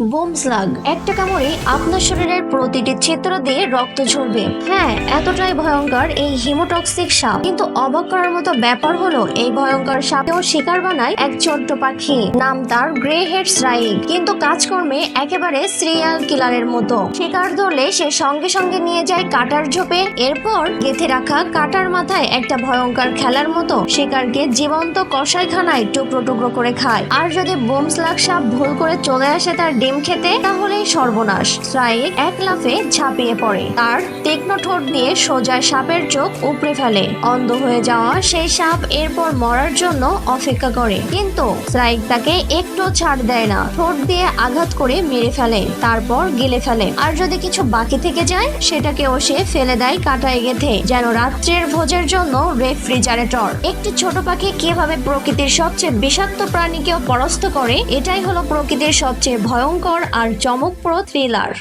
Bomb slug, একটা কামড়ে আপনার শরীরের প্রতিটি ছিদ্র দিয়ে রক্ত ঝরবে। হ্যাঁ এতটাই ভয়ঙ্কর এই হিমোটক্সিক সাপ। কিন্তু অবাক করার মতো ব্যাপার হলো, এই ভয়ঙ্কর সাপেও শিকার বানায় এক ছোট্ট পাখি, নাম তার গ্রে হেড রাইক কিন্তু কাজকর্মে একেবারে সিরিয়াল কিলারের মতো। শিকার ধরলে সে সঙ্গে সঙ্গে নিয়ে যায় কাটার ঝোপে। এরপর গেঁথে রাখা কাটার মাথায় একটা ভয়ঙ্কর খেলার মতো শিকারকে জীবন্ত কষাইখানায় টুকরো টুকরো করে খায়। আর যদি বোম স্লাগ সাপ ভুল করে চলে আসে তার ডিম খেতে, তাহলেই সর্বনাশ। শ্রাইক এক লাফে ঝাঁপিয়ে পড়ে। তার তীক্ষ্ণ ঠোঁট দিয়ে সোজা সাপের চোখ উপড়ে ফেলে। অন্ধ হয়ে যাওয়া সেই সাপ এরপর মরার জন্য অপেক্ষা করে। কিন্তু শ্রাইক তাকে একটু ছাড় দেয় না। ঠোঁট দিয়ে আঘাত করে মেরে ফেলে, তারপর গিলে ফেলে। আর যদি কিছু বাকি থেকে যায়, সেটাকেও সে ফেলে দেয় কাটায় গেথে, যেন রাত্রের ভোজের জন্য রেফ্রিজারেটর। একটি ছোট পাখি কীভাবে প্রকৃতির সবচেয়ে বিষাক্ত প্রাণীকেও পরাস্ত করে, এটাই হলো প্রকৃতির সবচেয়ে ভয়ঙ্কর আর চমকপ্রদ থ্রিলার